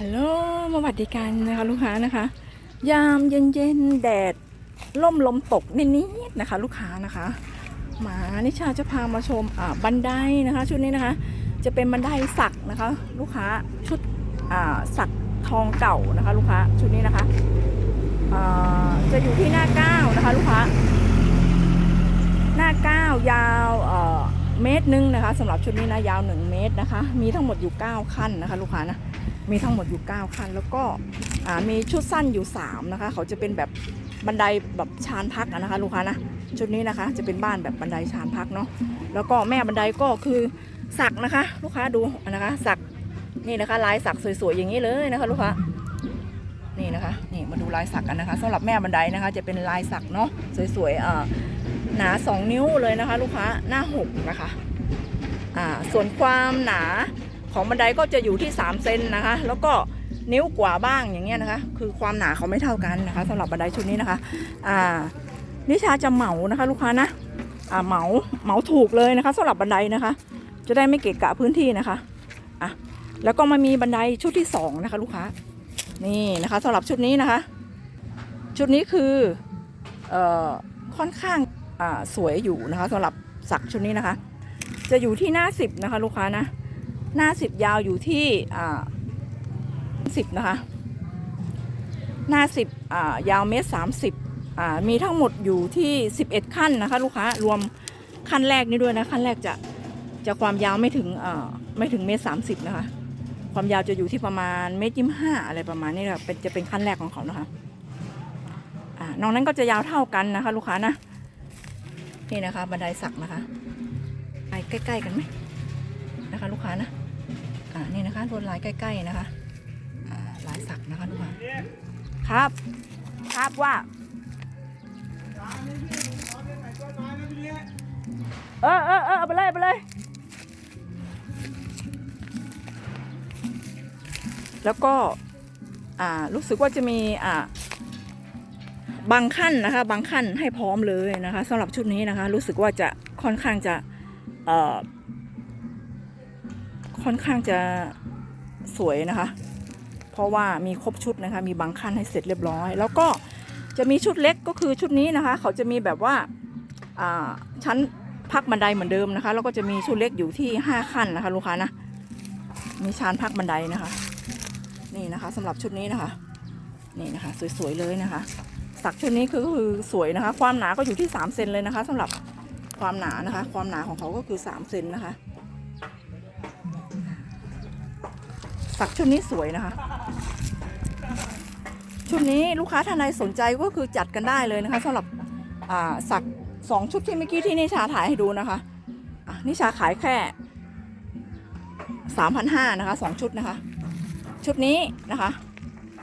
ฮัลโหลมาบัดดีกันนะคะลูกค้านะคะ ยามเย็นๆแดดล่มลมตกนิดๆนะคะ ลูกค้านะคะมานิชาจะพามาชมบันไดนะคะ ชุดนี้นะคะ จะเป็นบันไดสักนะคะ ลูกค้าชุดสักทองเก่านะคะ ลูกค้าชุดนี้นะคะจะอยู่ที่หน้าเก้านะคะ ลูกค้าหน้าเก้ายาว เมตรหนึงนะคะสำหรับชุดนี้นะยาว 1 เมตรนะคะ มีทั้งหมดอยู่ 9 ขั้นนะคะลูกค้านะมีทั้งหมดอยู่ 9 ขั้น แล้วก็มีชุดสั้นอยู่ 3 นะคะ เขาจะเป็นแบบบันไดแบบชานพักนะคะลูกค้านะชุดนี้นะคะจะเป็นบ้านแบบบันไดชานพักเนาะแล้วก็แม่บันไดก็คือสักนะคะ ลูกค้าดูนะคะ สักนี่นะคะ ลายสักสวยๆอย่างนี้เลยนะคะลูกค้านี่นะคะนี่มาดูลายสักกันนะคะสำหรับแม่บันไดนะคะ จะเป็นลายสักเนาะสวยๆอ่า หนา 2 นิ้วเลยนะคะ ลูกค้าหน้า6นะคะอ่าส่วนความหนาของบันไดก็จะอยู่ที่ 3 เซนนะคะ แล้วก็นิ้วกว่าบ้างอย่างเงี้ยนะคะ คือความหนาเขาไม่เท่ากันนะคะสำหรับบันไดชุดนี้นะคะอ่านิชาจะเหมานะคะ ลูกค้านะอ่าเหมาเหมาถูกเลยนะคะสำหรับบันไดนะคะ จะได้ไม่เกะกะพื้นที่นะคะอะแล้วก็มามีบันไดชุดที่สองนะคะลูกค้านี่นะคะสำหรับชุดนี้นะคะ ชุดนี้คือเอ่อค่อนข้าง สวยอยู่นะคะสำหรับสักชุดนี้นะคะ จะอยู่ที่หน้าสิบนะคะ ลูกค้านะ หน้าสิบยาวอยู่ที่สิบนะคะ หน้าสิบยาวเมตรสามสิบมีทั้งหมดอยู่ที่สิบเอ็ดขั้นนะคะ ลูกค้ารวมขั้นแรกนี้ด้วยนะขั้นแรกจะจะความยาวไม่ถึงไม่ถึงเมตรสามสิบนะคะ ความยาวจะอยู่ที่ประมาณเมตรยี่ห้าอะไรประมาณนี้นะคะเป็นจะเป็นขั้นแรกของเขานะคะอ่านอกนั้นก็จะยาวเท่ากันนะคะ ลูกค้านะ นี่นะคะ บันไดสักนะคะไปใกล้ ๆ กันไหมนะคะ ลูกค้านะอ่านี่นะคะลวดลายใกล้ ๆ นะคะอ่าลายสักนะคะลูกค้าครับครับว่า เออเออเออเอาไปเลยไปเลย แล้วก็ อ่า รู้สึกว่าจะมี อ่า บางขั้นนะคะ บางขั้นให้พร้อมเลยนะคะสำหรับชุดนี้นะคะ รู้สึกว่าจะค่อนข้างจะเอ่อค่อนข้างจะสวยนะคะ เพราะว่ามีครบชุดนะคะ มีบางขั้นให้เสร็จเรียบร้อย แล้วก็จะมีชุดเล็กก็คือชุดนี้นะคะ เขาจะมีแบบว่าอ่าชั้นพักบันไดเหมือนเดิมนะคะ แล้วก็จะมีชุดเล็กอยู่ที่ 5 ขั้นนะคะลูกค้านะ มีชานพักบันไดนะคะ นี่นะคะสำหรับชุดนี้นะคะ นี่นะคะ สวยๆเลยนะคะ สักชุดนี้คือคือสวยนะคะ ความหนาก็อยู่ที่3เซนเลยนะคะสำหรับความหนานะคะ ความหนาของเขาก็คือ3เซนนะคะ สักชุดนี้สวยนะคะ ชุดนี้ลูกค้าท่านใดสนใจก็คือจัดกันได้เลยนะคะสำหรับสักสองชุดที่เมื่อกี้ที่นิชาถ่ายให้ดูนะคะอะนิชาขายแค่3,500นะคะสองชุดนะคะ ชุดนี้นะคะ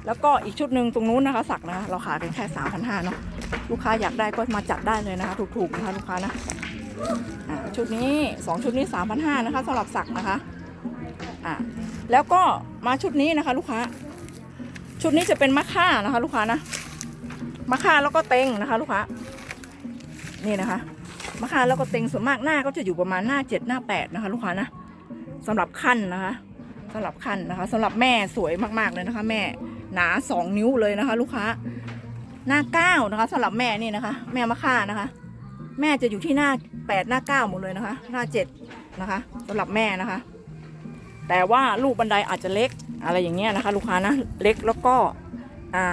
แล้วก็อีกชุดหนึ่งตรงนู้นนะคะสักนะคะเราขายกันแค่สามพันห้าเนาะลูกค้าอยากได้ก็มาจัดได้เลยนะคะ ถูกๆนะคะลูกค้านะชุดนี้สองชุดนี้สามพันห้านะคะสำหรับสักนะคะอ่าแล้วก็มาชุดนี้นะคะ ลูกค้า ชุดนี้จะเป็นมะค่านะคะ ลูกค้านะมะค่าแล้วก็เต็งนะคะ ลูกค้า นี่นะคะมะค่าแล้วก็เต็งส่วนมากหน้าก็จะอยู่ประมาณหน้าเจ็ดหน้าแปดนะคะ ลูกค้านะสำหรับขั้นนะคะสำหรับขั้นนะคะสำหรับแม่สวยมากๆเลยนะคะ แม่ หนาสองนิ้วเลยนะคะ ลูกค้า หน้าเก้านะคะสำหรับแม่นี่นะคะ แม่มะค่านะคะ แม่จะอยู่ที่หน้าแปดหน้าเก้าหมดเลยนะคะ หน้าเจ็ดนะคะสำหรับแม่นะคะ แต่ว่าลูกบันไดอาจจะเล็กอะไรอย่างเงี้ยนะคะ ลูกค้านะเล็กแล้วก็อ่า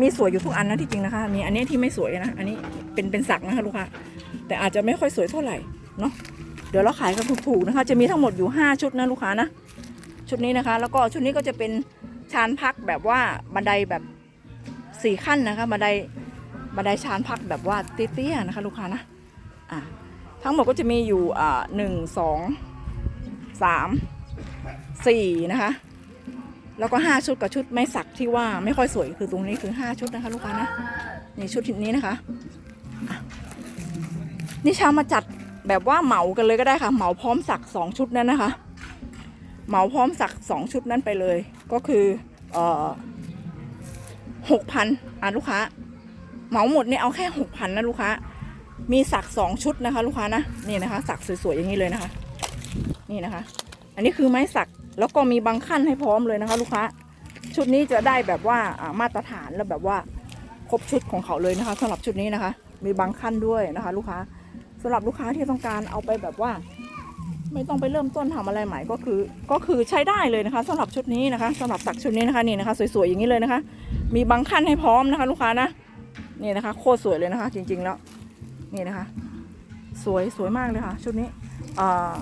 มีสวยอยู่ทุกอันนะที่จริงนะคะ มีอันนี้ที่ไม่สวยนะ อันนี้เป็นเป็นสักนะคะลูกค้าแต่อาจจะไม่ค่อยสวยเท่าไหร่เนาะเดี๋ยวเราขายกันถูกๆนะคะ จะมีทั้งหมดอยู่ห้าชุดนะลูกค้านะ ชุดนี้นะคะ แล้วก็ชุดนี้ก็จะเป็น ชานพักแบบว่าบันไดแบบสี่ขั้นนะคะบันไดบันไดชานพักแบบว่าเตี้ยๆนะคะลูกค้านะอะทั้งหมดก็จะมีอยู่อ่าหนึ่งสองสามสี่นะคะแล้วก็ห้าชุดกับชุดไม้สักที่ว่าไม่ค่อยสวยคือตรงนี้คือห้าชุดนะคะลูกค้านะนี่ชุดนี้นะคะะนี่ชามาจัดแบบว่าเหมากันเลยก็ได้ค่ะ เหมาพร้อมสักสองชุดนั้นนะคะ เหมาพร้อมสักสองชุดนั้นไปเลย ก็คือเออหกพันอะลูกค้า เหมาหมดเนี่ยเอาแค่หกพันนะลูกค้า มีสักสองชุดนะคะ ลูกค้านะนี่นะคะ สักสวยๆอย่างนี้เลยนะคะ นี่นะคะ อันนี้คือไม้สักแล้วก็มีบางขั้นให้พร้อมเลยนะคะ ลูกค้า ชุดนี้จะได้แบบว่ามาตรฐานแล้วแบบว่าครบชุดของเขาเลยนะคะสำหรับชุดนี้นะคะ มีบางขั้นด้วยนะคะ ลูกค้าสำหรับลูกค้าที่ต้องการเอาไปแบบว่า ไม่ต้องไปเริ่มต้นทำอะไรใหม่ก็คือ ก็คือใช้ได้เลยนะคะสำหรับชุดนี้นะคะสำหรับสักชุดนี้นะคะนี่นะคะสวยๆอย่างนี้เลยนะคะ มีบางขั้นให้พร้อมนะคะ ลูกค้านะนี่นะคะ โคตรสวยเลยนะคะ จริง ๆแล้วนี่นะคะ สวยสวยมากเลยค่ะ ชุดนี้เอ่อ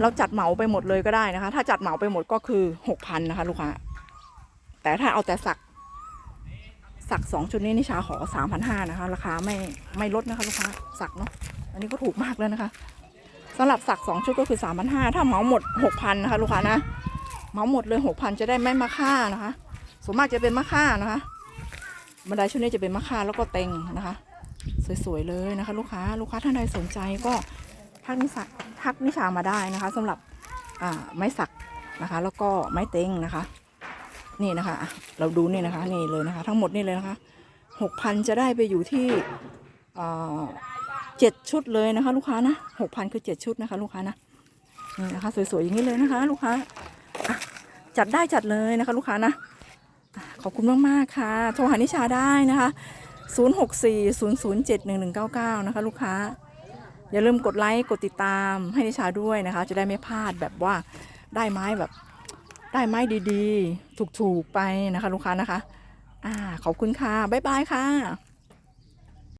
เราจัดเหมาไปหมดเลยก็ได้นะคะ ถ้าจัดเหมาไปหมดก็คือหกพันนะคะ ลูกค้า แต่ถ้าเอาแต่สักสักสองชุดนี้นิชาขอสามพันห้านะคะ ราคาไม่ไม่ลดนะคะ ลูกค้าสักเนาะอันนี้ก็ถูกมากแล้วนะคะ สำหรับสักสองชุดก็คือสามพันห้าถ้าเหมาหมดหกพันนะคะลูกค้านะเหมาหมดเลยหกพันจะได้ไม่มาค่านะคะส่วนมากจะเป็นมะค่านะคะบันไดชุดนี้จะเป็นมะค่าแล้วก็เต็งนะคะ สวยๆเลยนะคะ ลูกค้าลูกค้าท่านใดสนใจก็ทักนิสาทักนิชามาได้นะคะสำหรับไม้สักนะคะ แล้วก็ไม้เต็งนะคะ นี่นะคะอะเราดูนี่นะคะนี่เลยนะคะ ทั้งหมดนี่เลยนะคะหกพันจะได้ไปอยู่ที่ เจ็ดชุดเลยนะคะ ลูกค้านะหกพันคือเจ็ดชุดนะคะ ลูกค้านะนี่นะคะสวยๆอย่างนี้เลยนะคะ ลูกค้าจัดได้จัดเลยนะคะ ลูกค้านะอะขอบคุณมากๆค่ะโทรหานิชาได้นะคะ0640071199 นะคะ ลูกค้า อย่าลืมกดไลค์กดติดตามให้นิชาด้วยนะคะ จะได้ไม่พลาดแบบว่าได้ไม้แบบได้ไม้ดีๆ ถูกๆไปนะคะ ลูกค้านะคะ อ่าขอบคุณค่ะ บ๊ายบายค่ะ